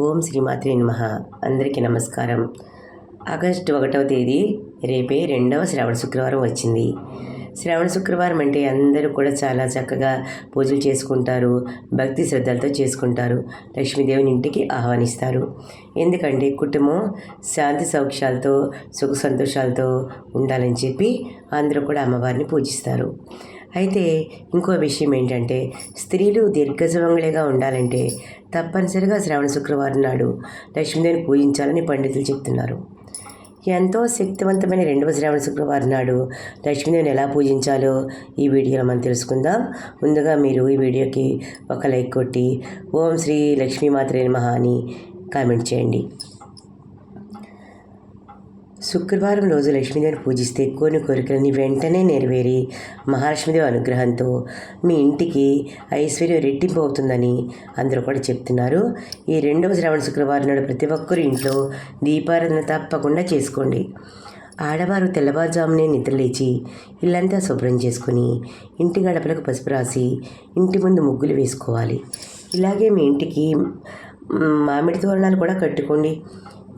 ఓం శ్రీమాత్రి నమ. అందరికీ నమస్కారం. ఆగస్టు ఒకటవ తేదీ రేపే రెండవ శ్రావణ శుక్రవారం వచ్చింది. శ్రావణ శుక్రవారం అంటే అందరూ కూడా చాలా చక్కగా పూజలు చేసుకుంటారు భక్తి శ్రద్ధలతో చేసుకుంటారు లక్ష్మీదేవిని ఇంటికి ఆహ్వానిస్తారు. ఎందుకంటే కుటుంబం శాంతి సౌఖ్యాలతో సుఖ సంతోషాలతో ఉండాలని చెప్పి అందరూ కూడా అమ్మవారిని పూజిస్తారు. అయితే ఇంకో విషయం ఏంటంటే స్త్రీలు దీర్ఘజమంగళిగా ఉండాలంటే తప్పనిసరిగా శ్రావణ శుక్రవారం నాడు లక్ష్మీదేవిని పూజించాలని పండితులు చెప్తున్నారు. ఎంతో శక్తివంతమైన రెండవ శ్రావణ శుక్రవారం నాడు లక్ష్మీదేవిని ఎలా పూజించాలో ఈ వీడియోలో మనం తెలుసుకుందాం. ముందుగా మీరు ఈ వీడియోకి ఒక లైక్ కొట్టి ఓం శ్రీ లక్ష్మీమాత్రే మహా అని కామెంట్ చేయండి. శుక్రవారం రోజు లక్ష్మీదేవిని పూజిస్తే కొన్ని కోరికలని వెంటనే నెరవేరి మహాలక్ష్మీదేవి అనుగ్రహంతో మీ ఇంటికి ఐశ్వర్యం రెట్టింపు అవుతుందని అందరూ కూడా చెప్తున్నారు. ఈ రెండవ శ్రావణ శుక్రవారం నాడు ప్రతి ఒక్కరు ఇంట్లో దీపారాధన తప్పకుండా చేసుకోండి. ఆడవారు తెల్లవారుజామునే నిద్రలేచి ఇల్లంతా శుభ్రం చేసుకుని ఇంటి గడపలకు పసుపు రాసి ఇంటి ముందు ముగ్గులు వేసుకోవాలి. ఇలాగే మీ ఇంటికి మామిడి తోరణాలు కూడా కట్టుకోండి.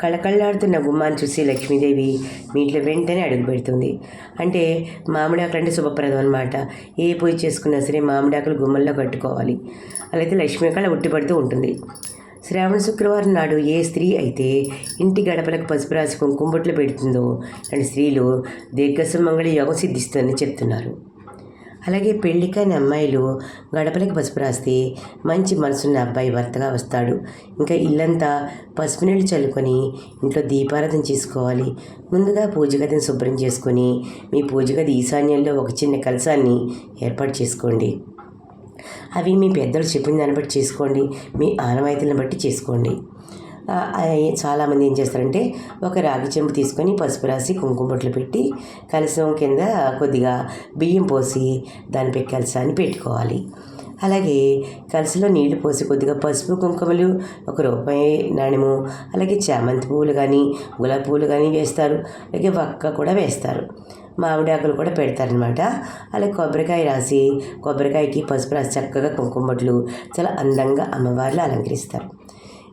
కళకళలాడుతున్న గుమ్మాన్ని చూసి లక్ష్మీదేవి మీ ఇంట్లో వెంటనే అడుగు పెడుతుంది. అంటే మామిడాకులు అంటే శుభప్రదం అనమాట ఏ పూజ చేసుకున్నా సరే మామిడాకులు గుమ్మల్లో కట్టుకోవాలి. అలాగే లక్ష్మీ కళ ఉట్టిపడుతూ ఉంటుంది. శ్రావణ శుక్రవారం నాడు ఏ స్త్రీ అయితే ఇంటి గడపలకు పసుపు రాసి కుంకుమబొట్లు పెడుతుందో అలాంటి స్త్రీలు దీర్ఘసుమంగళి యోగం సిద్ధిస్తుందని చెప్తున్నారు. అలాగే పెళ్ళికాని అమ్మాయిలు గడపలకి పసుపు రాస్తే మంచి మనసున్న అబ్బాయి భర్తగా వస్తాడు. ఇంకా ఇల్లంతా పసుపు నీళ్ళు చల్లుకొని ఇంట్లో దీపారాధన చేసుకోవాలి. ముందుగా పూజ గదిని శుభ్రం చేసుకొని మీ పూజ గది ఈశాన్యంలో ఒక చిన్న కలసాన్ని ఏర్పాటు చేసుకోండి. అవి మీ పెద్దలు చెప్పిన దాన్ని బట్టి చేసుకోండి. మీ ఆనవాయితీలను బట్టి చేసుకోండి. చాలామంది ఏం చేస్తారంటే ఒక రాగి చెంబు తీసుకొని పసుపు రాసి కుంకుమ బొట్లు పెట్టి కలసం కింద కొద్దిగా బియ్యం పోసి దానిపై కలసాన్ని పెట్టుకోవాలి. అలాగే కలసలో నీళ్ళు పోసి కొద్దిగా పసుపు కుంకుమలు ఒక రూపాయి నాణ్యము అలాగే చామంతి పువ్వులు కానీ గులాబీ పువ్వులు కానీ వేస్తారు. అలాగే వక్క కూడా వేస్తారు. మామిడి ఆకులు కూడా పెడతారనమాట అలాగే కొబ్బరికాయ రాసి కొబ్బరికాయకి పసుపు రాసి చక్కగా కుంకుమ బొట్లు చాలా అందంగా అమ్మవార్లు అలంకరిస్తారు.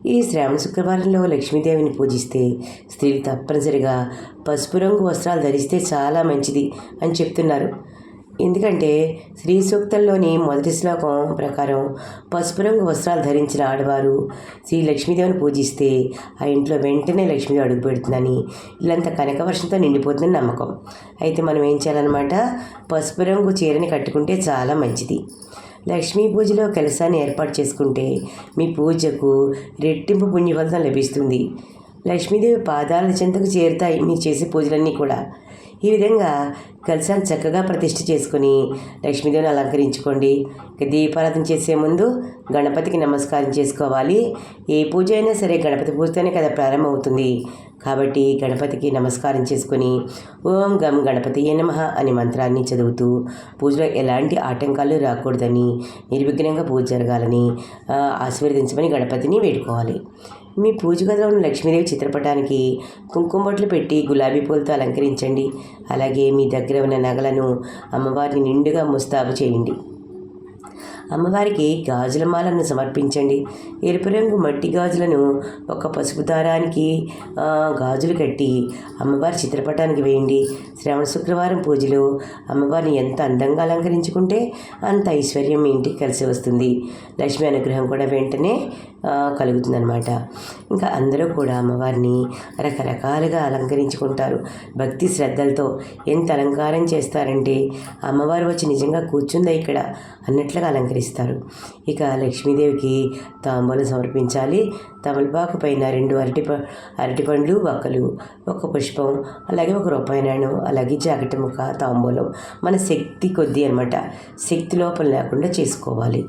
ఈ శ్రావణ శుక్రవారంలో లక్ష్మీదేవిని పూజిస్తే స్త్రీలు తప్పనిసరిగా పసుపు రంగు వస్త్రాలు ధరిస్తే చాలా మంచిది అని చెప్తున్నారు. ఎందుకంటే శ్రీ సూక్తంలోని మొదటి శ్లోకం ప్రకారం పసుపు రంగు వస్త్రాలు ధరించిన ఆడవారు శ్రీ లక్ష్మీదేవిని పూజిస్తే ఆ ఇంట్లో వెంటనే లక్ష్మీదేవి అడుగు పెడుతుందని ఇల్లంతా కనకవర్షంతో నిండిపోతుందని నమ్మకం. అయితే మనం ఏం చేయాలన్నమాట? పసుపు రంగు చీరని కట్టుకుంటే చాలా మంచిది. లక్ష్మీ పూజలో కలశాన్ని ఏర్పాటు చేసుకుంటే మీ పూజకు రెట్టింపు పుణ్యఫలితం లభిస్తుంది. లక్ష్మీదేవి పాదాల చెంతకు చేరుతాయి. మీరు చేసే పూజలన్నీ కూడా ఈ విధంగా కలశాన్ని చక్కగా ప్రతిష్ఠ చేసుకొని లక్ష్మీదేవిని అలంకరించుకోండి. దీపారాధన చేసే ముందు గణపతికి నమస్కారం చేసుకోవాలి. ఏ పూజ అయినా సరే గణపతి పూజతోనే కదా ప్రారంభమవుతుంది. కాబట్టి గణపతికి నమస్కారం చేసుకొని ఓం గం గణపతి నమః అనే మంత్రాన్ని చదువుతూ పూజలో ఎలాంటి ఆటంకాలు రాకూడదని నిర్విఘ్నంగా పూజ జరగాలని ఆశీర్వదించమని గణపతిని వేడుకోవాలి. మీ పూజ గదిలో ఉన్న లక్ష్మీదేవి చిత్రపటానికి కుంకుమ బొట్లు పెట్టి గులాబీ పూలతో అలంకరించండి. అలాగే మీ దగ్గర ఉన్న నగలను అమ్మవారిని నిండుగా ముస్తాబు చేయండి. అమ్మవారికి గాజుల మాలను సమర్పించండి. ఎరుపు రంగు మట్టి గాజులను ఒక పసుపు దారానికి గాజులు కట్టి అమ్మవారి చిత్రపటానికి వేయండి. శ్రావణ శుక్రవారం పూజలో అమ్మవారిని ఎంత అందంగా అలంకరించుకుంటే అంత ఐశ్వర్యం మీ ఇంటికి కలిసి వస్తుంది. లక్ష్మీ అనుగ్రహం కూడా వెంటనే ఆ, కలుగుతుందన్నమాట. ఇంకా అందరూ కూడా అమ్మవారిని రకరకాలుగా అలంకరించుకుంటారు. భక్తి శ్రద్ధలతో ఎంత అలంకారం చేస్తారంటే అమ్మవారు వచ్చి నిజంగా కూర్చుందా ఇక్కడ? అన్నట్లుగా అలంకరిస్తారు. ఇక లక్ష్మీదేవికి తాంబూలం సమర్పించాలి. తమలపాకు పైన రెండు అరటి ప అరటి పండ్లు వక్కలు ఒక పుష్పం అలాగే ఒక రూపాయి నాణ్యం అలాగే జాకెట్ ముక్క తాంబూలం మన శక్తి కొద్దీ అనమాట శక్తి లోపం లేకుండా చేసుకోవాలి.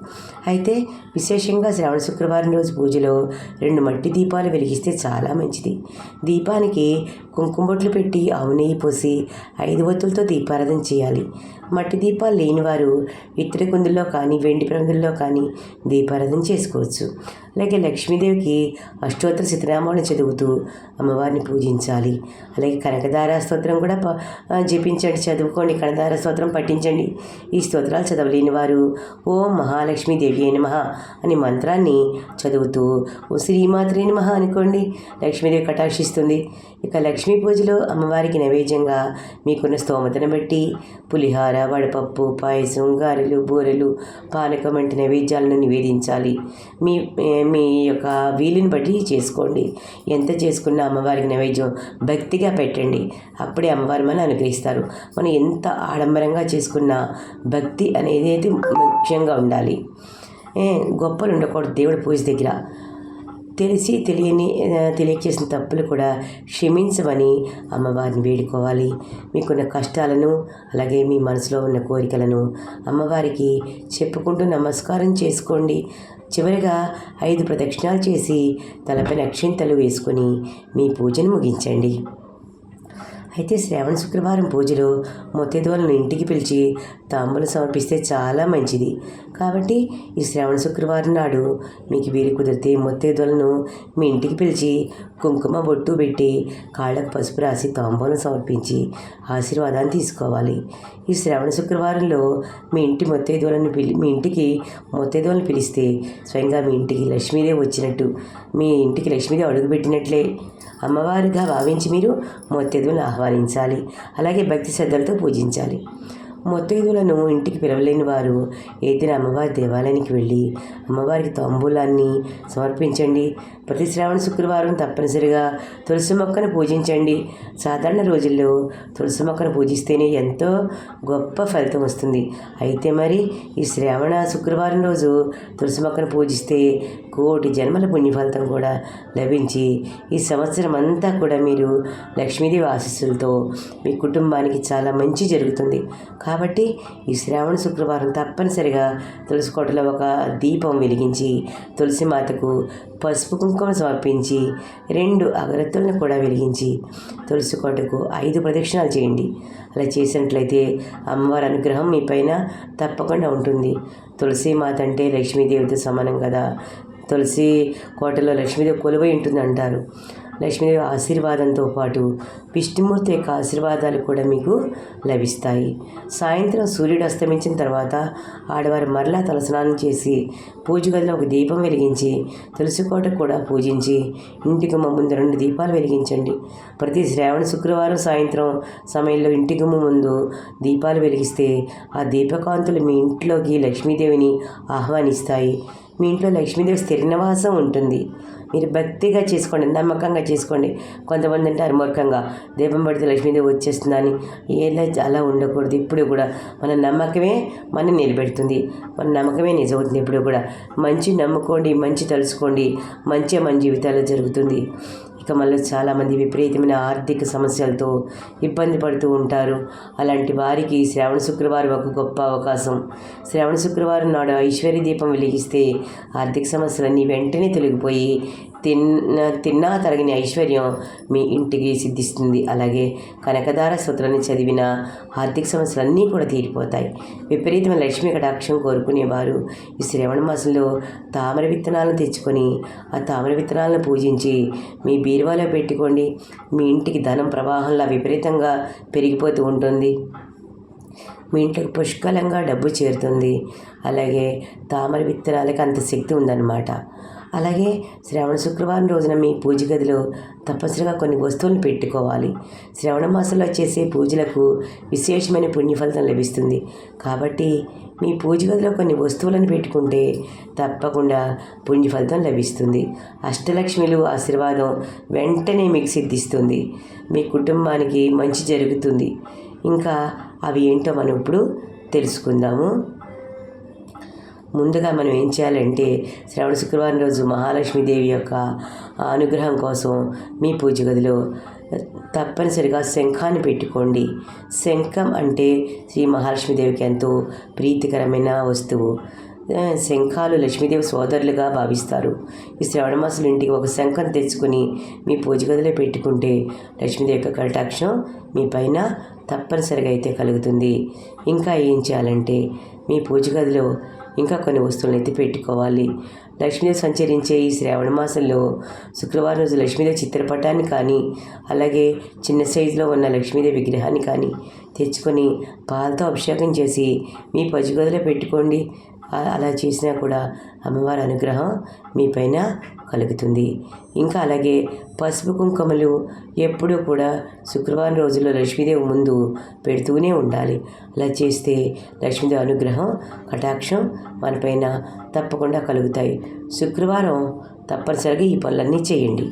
అయితే విశేషంగా శ్రావణ శుక్రవారం రోజు పూజలో రెండు మట్టి దీపాలు వెలిగిస్తే చాలా మంచిది. దీపానికి కుంకుమొట్లు పెట్టి ఆవు నెయ్యి పోసి ఐదు ఒత్తులతో దీపారాధన చేయాలి. మట్టి దీపాలు లేనివారు ఇత్తడి కుందుల్లో కానీ వెండి ప్రమిదల్లో కానీ దీపారాధన చేసుకోవచ్చు. అలాగే లక్ష్మీదేవికి అష్టోత్తర శతనామాలను చదువుతూ అమ్మవారిని పూజించాలి. అలాగే కనకదార స్తోత్రం కూడా ప- జపించండి చదువుకోండి కనకదార స్తోత్రం పఠించండి. ఈ స్తోత్రాలు చదవలేని వారు ఓం మహాలక్ష్మీ దేవి మహా అనే మంత్రాన్ని చదువుతూ ఓ శ్రీమాత్రే మహా అనుకోండి లక్ష్మీదేవి కటాక్షిస్తుంది. ఇక లక్ష్మీ పూజలో అమ్మవారికి నైవేద్యంగా మీకున్న స్తోమతను బట్టి పులిహార వడపప్పు పాయసం గారెలు బూరెలు పానకం వంటి నైవేద్యాలను నివేదించాలి. మీ మీ యొక్క వీలుని బట్టి చేసుకోండి. ఎంత చేసుకున్న అమ్మవారికి నైవేద్యం భక్తిగా పెట్టండి. అప్పుడే అమ్మవారు మనం అనుగ్రహిస్తారు. మనం ఎంత ఆడంబరంగా చేసుకున్న భక్తి అనేది అయితే ముఖ్యంగా ఉండాలి. ఏ, గొప్పలు ఉండకూడదు దేవుడి పూజ దగ్గర. తెలిసి తెలియని తెలియచేసిన చేసిన తప్పులు కూడా క్షమించమని అమ్మవారిని వేడుకోవాలి. మీకున్న కష్టాలను అలాగే మీ మనసులో ఉన్న కోరికలను అమ్మవారికి చెప్పుకుంటూ నమస్కారం చేసుకోండి. చివరిగా ఐదు ప్రదక్షిణాలు చేసి తలపైన అక్షింతలు వేసుకొని మీ పూజను ముగించండి. అయితే శ్రావణ శుక్రవారం పూజలో మొత్తేదోలను ఇంటికి పిలిచి తాంబూలు సమర్పిస్తే చాలా మంచిది. కాబట్టి ఈ శ్రావణ శుక్రవారం నాడు మీకు వీలు కుదిరితే మొత్తేదోలను మీ ఇంటికి పిలిచి కుంకుమ బొట్టు పెట్టి కాళ్ళకు పసుపు రాసి తాంబూలం సమర్పించి ఆశీర్వాదాన్ని తీసుకోవాలి. ఈ శ్రావణ శుక్రవారంలో మీ ఇంటి మొత్తేదోలను పిలి మీ ఇంటికి మొత్తేదోలను పిలిస్తే స్వయంగా మీ ఇంటికి లక్ష్మీదేవి వచ్చినట్టు. మీ ఇంటికి లక్ష్మీదేవి అడుగుపెట్టినట్లే అమ్మవారిగా భావించి మీరు మొత్తెదులను ఆహ్వానించాలి. అలాగే భక్తి శ్రద్ధలతో పూజించాలి. మొత్తైదులను ఇంటికి పిలవలేని వారు ఏదైనా అమ్మవారి దేవాలయానికి వెళ్ళి అమ్మవారికి తాంబూలాన్ని సమర్పించండి. ప్రతి శ్రావణ శుక్రవారం తప్పనిసరిగా తులసి మొక్కను పూజించండి. సాధారణ రోజుల్లో తులసి మొక్కను పూజిస్తేనే ఎంతో గొప్ప ఫలితం వస్తుంది. అయితే మరి ఈ శ్రావణ శుక్రవారం రోజు తులసి మొక్కను పూజిస్తే కోటి జన్మల పుణ్యఫలితం కూడా లభించి ఈ సంవత్సరం అంతా కూడా మీరు లక్ష్మీదేవి ఆశీస్సులతో మీ కుటుంబానికి చాలా మంచి జరుగుతుంది. కాబట్టి ఈ శ్రావణ శుక్రవారం తప్పనిసరిగా తులసి కోటలో ఒక దీపం వెలిగించి తులసి మాతకు పసుపు కుంకుమ సమర్పించి రెండు అగరత్తులను కూడా వెలిగించి తులసి కోటకు ఐదు ప్రదక్షిణాలు చేయండి. అలా చేసినట్లయితే అమ్మవారి అనుగ్రహం మీ పైన తప్పకుండా ఉంటుంది. తులసి మాత అంటే లక్ష్మీదేవితో సమానం కదా. తులసి కోటలో లక్ష్మీదేవి కొలువై ఉంటుంది అంటారు. లక్ష్మీదేవి ఆశీర్వాదంతో పాటు విష్ణుమూర్తి యొక్క ఆశీర్వాదాలు కూడా మీకు లభిస్తాయి. సాయంత్రం సూర్యుడు అస్తమించిన తర్వాత ఆడవారు మరలా తలస్నానం చేసి పూజ గదిలో ఒక దీపం వెలిగించి తులసి కోట కూడా పూజించి ఇంటి గుమ్మ ముందు రెండు దీపాలు వెలిగించండి. ప్రతి శ్రావణ శుక్రవారం సాయంత్రం సమయంలో ఇంటి గుమ్మ ముందు దీపాలు వెలిగిస్తే ఆ దీపకాంతులు మీ ఇంట్లోకి లక్ష్మీదేవిని ఆహ్వానిస్తాయి. మీ ఇంట్లో లక్ష్మీదేవి స్థిరనివాసం ఉంటుంది. మీరు భక్తిగా చేసుకోండి నమ్మకంగా చేసుకోండి. కొంతమంది అంటారు మూర్ఖంగా దీపం పడితే లక్ష్మీదేవి వచ్చేస్తుందని. ఏలా అలా ఉండకూడదు. ఇప్పుడు కూడా మన నమ్మకమే మన నిలబెడుతుంది. మన నమ్మకమే నిజమవుతుంది ఇప్పుడు కూడా. మంచి నమ్ముకోండి మంచి తలుసుకోండి మంచి మన జీవితాల్లో జరుగుతుంది. ఇక మళ్ళీ చాలామంది విపరీతమైన ఆర్థిక సమస్యలతో ఇబ్బంది పడుతూ ఉంటారు. అలాంటి వారికి శ్రావణ శుక్రవారం ఒక గొప్ప అవకాశం. శ్రావణ శుక్రవారం నాడు ఐశ్వర్య దీపం వెలిగిస్తే ఆర్థిక సమస్యలన్నీ వెంటనే తొలగిపోయి తిన్న తిన్నా తరగిన ఐశ్వర్యం మీ ఇంటికి సిద్ధిస్తుంది. అలాగే కనకదార సూత్రాన్ని చదివిన ఆర్థిక సమస్యలన్నీ కూడా తీరిపోతాయి. విపరీతమైన లక్ష్మీ కటాక్షం కోరుకునేవారు ఈ శ్రవణ మాసంలో తామర విత్తనాలను తెచ్చుకొని ఆ తామర విత్తనాలను పూజించి మీ బీరువాలో పెట్టుకోండి. మీ ఇంటికి ధనం ప్రవాహంలా విపరీతంగా పెరిగిపోతూ ఉంటుంది. మీ ఇంట్లోకి పుష్కలంగా డబ్బు చేరుతుంది. అలాగే తామర విత్తనాలకి అంత శక్తి ఉందన్నమాట. అలాగే శ్రావణ శుక్రవారం రోజున మీ పూజ గదిలో తప్పనిసరిగా కొన్ని వస్తువులను పెట్టుకోవాలి. శ్రవణ మాసంలో చేసే పూజలకు విశేషమైన పుణ్యఫలితం లభిస్తుంది. కాబట్టి మీ పూజ గదిలో కొన్ని వస్తువులను పెట్టుకుంటే తప్పకుండా పుణ్యఫలితం లభిస్తుంది. అష్టలక్ష్మిలు ఆశీర్వాదం వెంటనే మీకు సిద్ధిస్తుంది. మీ కుటుంబానికి మంచి జరుగుతుంది. ఇంకా అవి ఏంటో మనం ఇప్పుడు తెలుసుకుందాము. ముందుగా మనం ఏం చేయాలంటే శ్రవణ శుక్రవారం రోజు మహాలక్ష్మీదేవి యొక్క అనుగ్రహం కోసం మీ పూజ గదిలో తప్పనిసరిగా శంఖాన్ని పెట్టుకోండి. శంఖం అంటే శ్రీ మహాలక్ష్మీదేవికి ఎంతో ప్రీతికరమైన వస్తువు. శంఖాలు లక్ష్మీదేవి సోదరులుగా భావిస్తారు. ఈ శ్రవణ మాసం ఇంటికి ఒక శంఖం తెచ్చుకొని మీ పూజ గదిలో పెట్టుకుంటే లక్ష్మీదేవి యొక్క కటాక్షం మీ పైన తప్పనిసరిగా అయితే కలుగుతుంది. ఇంకా ఏం చేయాలంటే మీ పూజ గదిలో ఇంకా కొన్ని వస్తువులను ఎత్తి పెట్టుకోవాలి. లక్ష్మీదేవి సంచరించే ఈ శ్రావణ మాసంలో శుక్రవారం రోజు లక్ష్మీదేవి చిత్రపటాన్ని కానీ అలాగే చిన్న సైజులో ఉన్న లక్ష్మీదేవి విగ్రహాన్ని కానీ తెచ్చుకొని పాలతో అభిషేకం చేసి మీ పసిగదిలో పెట్టుకోండి. అలా చేసినా కూడా అమ్మవారి అనుగ్రహం మీ పైన కలుగుతుంది. ఇంకా అలాగే పసుపు కుంకుమలు ఎప్పుడూ కూడా శుక్రవారం రోజుల్లో లక్ష్మీదేవి ముందు పెడుతూనే ఉండాలి. అలా చేస్తే లక్ష్మీదేవి అనుగ్రహం కటాక్షం మనపైన తప్పకుండా కలుగుతాయి. శుక్రవారం తప్పనిసరిగా ఈ పనులన్నీ చేయండి.